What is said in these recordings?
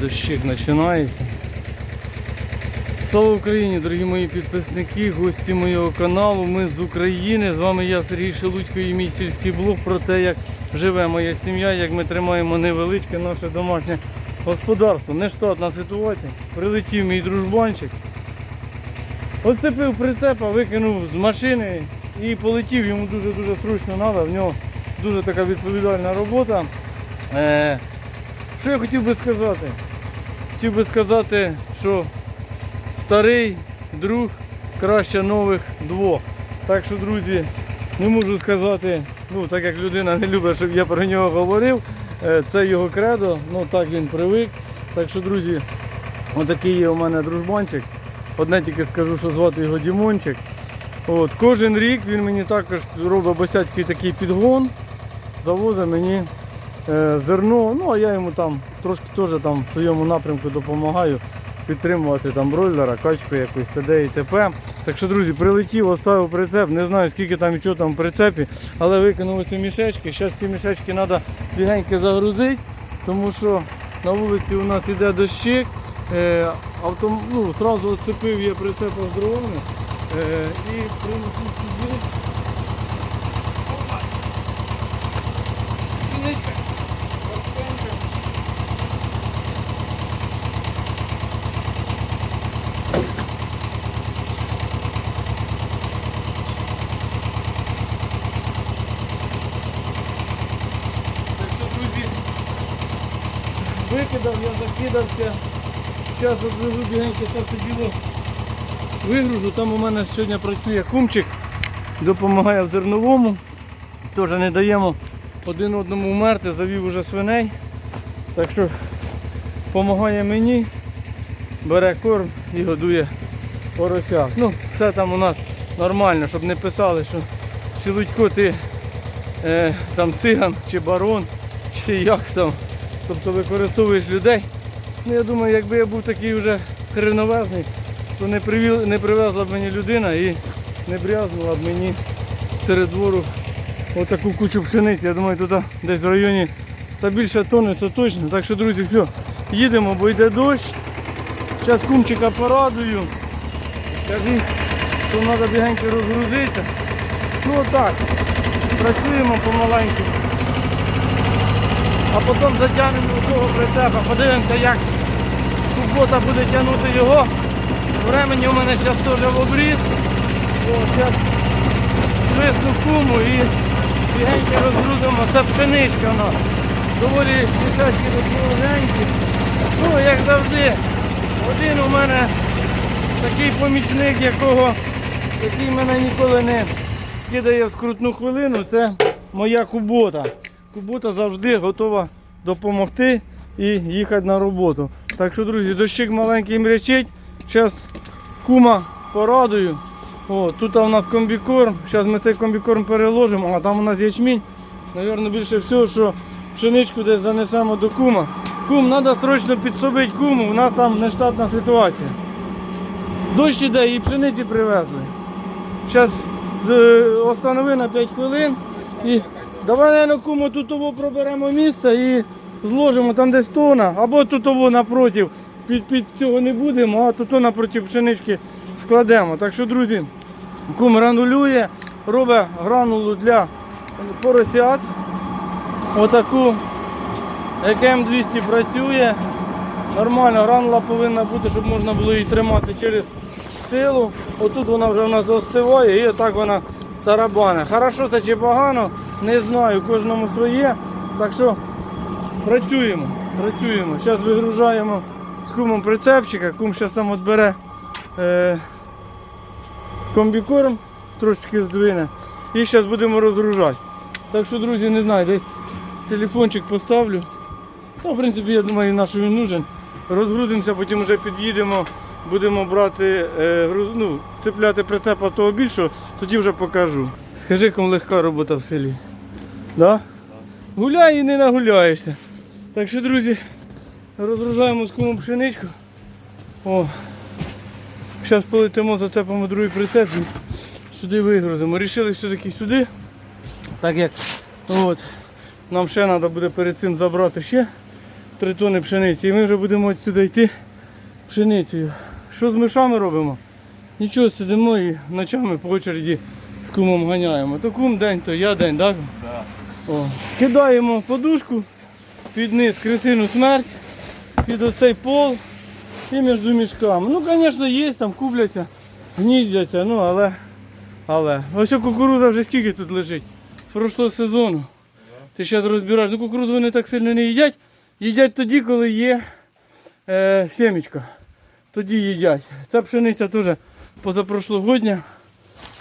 Дощик починається. Слава Україні, дорогі мої підписники, гості моєго каналу. Ми з України. З вами я, Сергій Шелудько і мій сільський блог про те, як живе моя сім'я, як ми тримаємо невеличке наше домашнє господарство. Нештатна ситуація. Прилетів мій дружбанчик. Оцепив прицепа, викинув з машини і полетів. Йому дуже-дуже срочно треба. В нього дуже така відповідальна робота. Е, що я хотів би сказати? Хотів би сказати, що старий друг краще нових двох. Так що, друзі, не можу сказати, ну так як людина не любить, щоб я про нього говорив. е, Це його кредо, ну так він привик. Так що, друзі, отакий є у мене дружбанчик. Одне тільки скажу, що звати його Дімончик. От, кожен рік він мені також робить босяцький такий підгон, завозить мені зерно. Ну а я йому там трошки теж там в своєму напрямку допомагаю підтримувати там бройлера, качку якусь, т.д. і т.п. Так що, друзі, прилетів, оставив прицеп, не знаю скільки там і що там в прицепі, але викинув ці мішечки. Зараз ці мішечки треба бігенько загрузити, тому що на вулиці у нас іде дощик. Е, автом, ну, сразу оцепив я прицепа з дровами е, і принесу сюди. Викидав, я закидався. Зараз відвезу бігенько це діло. Вигружу. Там у мене сьогодні працює кумчик, допомагає в зерновому. Теж не даємо один одному вмерти, завів уже свиней. Так що допомагає мені, бере корм і годує поросят. Ну, все там у нас нормально, щоб не писали, що Шелудько ти е, там циган чи барон, чи як там. Тобто використовуєш людей. Ну, я думаю, якби я був такий вже хреновезний, то не, привіз, не привезла б мені людина і не брязнула б мені серед двору отаку кучу пшениці. Я думаю, туди десь в районі та більше тони, це точно. Так що, друзі, все, їдемо, бо йде дощ. Зараз кумчика порадую. Скажіть, що треба бігенько розгрузитися. Ну отак. Працюємо помаленьку. А потім затягнемо того прицепа, подивимося, як субота буде тягнути його. Времені у мене зараз теж в обріз. Зараз свисну куму і бігенько розгрузимо. Це пшеничка у нас. Доволі мішечки допомогенькі. Ну, як завжди, один у мене такий помічник, якого, який мене ніколи не кидає в скрутну хвилину, це моя кубота. Кубота завжди готова допомогти і їхати на роботу. Так що, друзі, дощик маленький мрячить. Зараз кума порадую. О, тут у нас комбікорм. Зараз ми цей комбікорм переложимо, а там у нас ячмінь. Навірно, більше всього, що пшеничку десь занесемо до кума. Кум, треба срочно підсобити куму, у нас там нештатна ситуація. Дощ іде і пшениці привезли. Зараз останови на 5 хвилин. І давай наверно, кому тут проберемо місце і зложимо там десь тона, або тут напротив. Під, під цього не будемо, а тут напротив пшенички складемо. Так що, друзі, кум гранулює, робить гранулу для поросят. Отаку ЕКМ-200 працює. Нормально, гранула повинна бути, щоб можна було її тримати через силу. Отут вона вже у нас остиває і отак вона тарабане. Хорошо це чи погано, не знаю, кожному своє. Так що працюємо, працюємо. Зараз вигружаємо з кумом прицепчика, кум зараз там от бере е, комбікорм, трошечки здвине. І зараз будемо розгружати. Так що, друзі, не знаю, десь телефончик поставлю. Та, в принципі, я думаю, наш він нужен. Розгрузимося, потім вже під'їдемо, будемо брати, е, груз, ну, цепляти прицепа того більшого, тоді вже покажу. Скажи, кому легка робота в селі. Да? Гуляй і не нагуляєшся. Так що, друзі, розгружаємо з кумом пшеничку. О, зараз полетимо, зацепимо другий прицеп і сюди вигрузимо. Рішили все-таки сюди, так як от, нам ще треба буде перед цим забрати ще 3 тони пшениці. І ми вже будемо сюди йти пшеницею. Що з мишами робимо? Нічого сидимо і ночами по очереді з кумом ганяємо. То кум день, то я день, так? Да. О. Кидаємо подушку під низ крисину смерть, під оцей пол і між мішками. Ну, звісно, є, там купляться, гніздяться, ну але. Але. Ось кукуруза вже скільки тут лежить? З прошлого сезону. Ти зараз розбираєш. Ну кукурузу вони так сильно не їдять. Їдять тоді, коли є е, сімечка. Тоді їдять. Ця пшениця теж позапрошлогодня.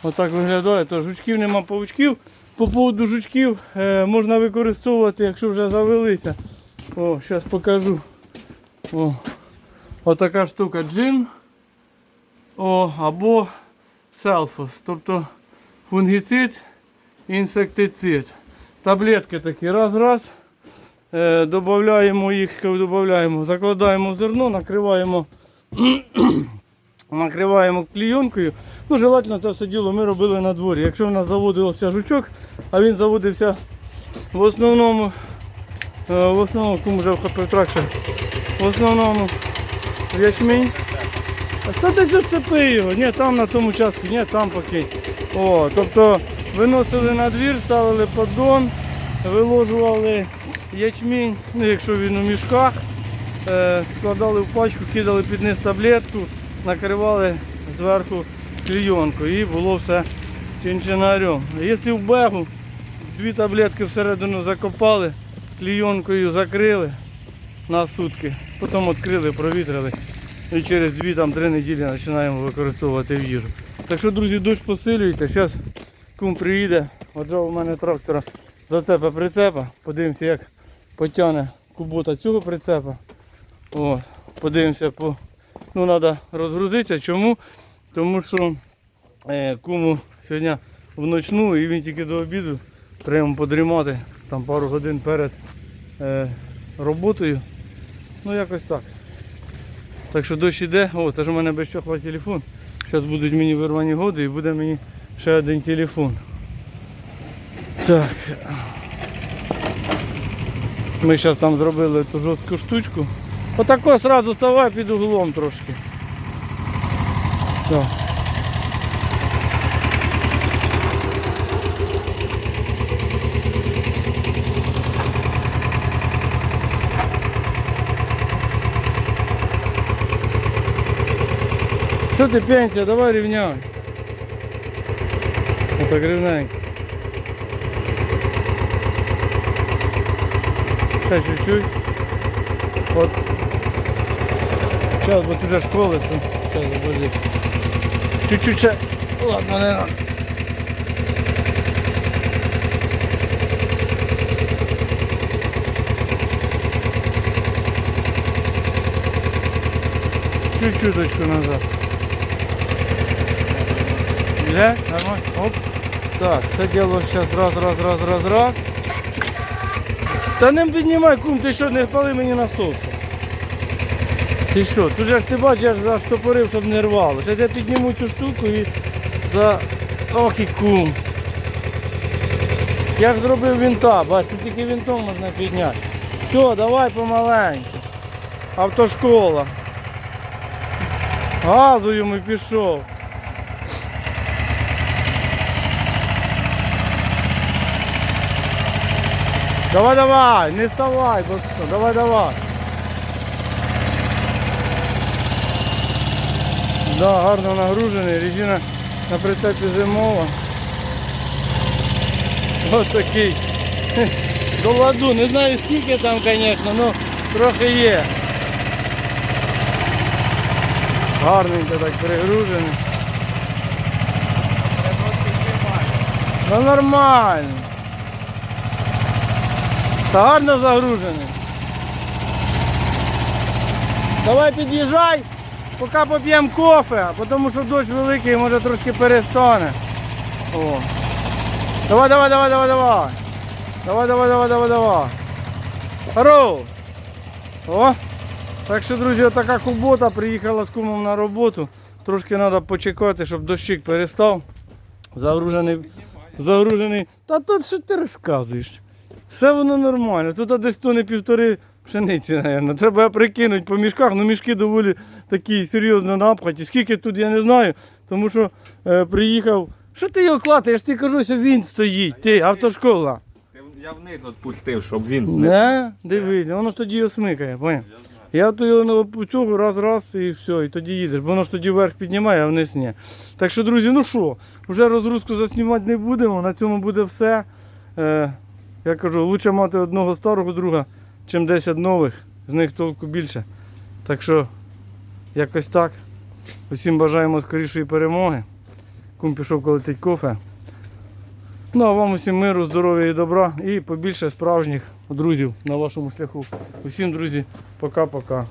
Отак виглядає, то жучків нема павучків. По поводу жучків е, можна використовувати, якщо вже завелися. О, зараз покажу. О, отака штука джин. О, або селфос, тобто фунгіцид, інсектицид. Таблетки такі раз-раз. Е, додаємо їх, додаємо, закладаємо в зерно, накриваємо накриваємо клійонкою. Ну, желательно це все діло ми робили на дворі. Якщо в нас заводився жучок, а він заводився в основному, е, в основному, кому вже вхопив трактор, в основному ячмінь. А Та ти зацепи його, ні, там на тому частку, ні, там покинь. О, тобто виносили на двір, ставили поддон, виложували ячмінь, ну якщо він у мішках, е, складали в пачку, кидали під низ таблетку, накривали зверху клійонкою і було все чинчинарем. Якщо в бегу дві таблетки всередину закопали, клійонкою закрили на сутки, потім відкрили, провітрили і через 2-3 неділі починаємо використовувати в їжу. Так що, друзі, дощ посилюється. Зараз кум приїде, отжав у мене трактора зацепа прицепа. Подивимося, як потягне кубота цього прицепа. О, подивимося, по... ну треба розгрузитися. Чому? Тому що е, куму сьогодні вночну і він тільки до обіду треба подрімати там пару годин перед е, роботою. Ну якось так. Так що дощ іде, о, це ж у мене без чохла телефон. Зараз будуть мені вирвані годи і буде мені ще один телефон. Так. Ми зараз там зробили ту жорстку штучку. Отако одразу ставай під углом трошки. Так. Що ти пенсія, давай рівняй. Отак рівненько. Ще чуть-чуть. От. Сейчас, вже школи. Сейчас, подожди. Чуть-чуть ще. Ладно, надо. Чуть-чуточку назад. Іде? Нормально? Оп. Так, це діло зараз раз, раз, раз, раз, раз. Та не піднімай, кум, ти що, не пали мені на соусу. Ти що, тут ж ти бачиш, я заштопорив, щоб не рвало. Зараз я підніму цю штуку і за... Ох і кум. Я ж зробив вінта, бач, тут тільки вінтом можна підняти. Все, давай помаленьку. Автошкола. Газу йому пішов. Давай, давай, не вставай, бо давай, давай. Да, гарно нагружений, резина на прицепі зимова. Ось такий. До ладу, не знаю скільки там, звісно, але трохи є. Гарненько так трошки. Ну нормально. Та гарно загружений. Давай під'їжджай, поки поп'ємо кофе, тому що дощ великий, може трошки перестане. О. Давай, давай, давай, давай, давай. Давай, давай, давай, давай, давай. Здорово. О. Так що, друзі, отака кубота приїхала з кумом на роботу. Трошки треба почекати, щоб дощик перестав. Загружений. Загружений. Та тут що ти розказуєш? Все воно нормально. Тут десь тони півтори Пшениці, мабуть. Треба прикинути по мішках. Ну мішки доволі такі серйозно напхаті. Скільки тут я не знаю, тому що е, приїхав. Що ти його клатаєш? Ти кажу, що він стоїть, ти, автошкола. Я вниз відпустив, щоб він Не, дивись, воно ж тоді його смикає, поняв? Я то його на цього раз раз і все, і тоді їдеш, бо воно ж тоді вверх піднімає, а вниз ні. Так що, друзі, ну що, вже розгрузку заснімати не будемо, на цьому буде все. Е, я кажу, лучше мати одного старого друга, чим 10 нових, з них толку більше. Так що, якось так. Усім бажаємо скорішої перемоги. Кум пішов колотить кофе. Ну а вам усім миру, здоров'я і добра і побільше справжніх друзів на вашому шляху. Усім, друзі, пока-пока.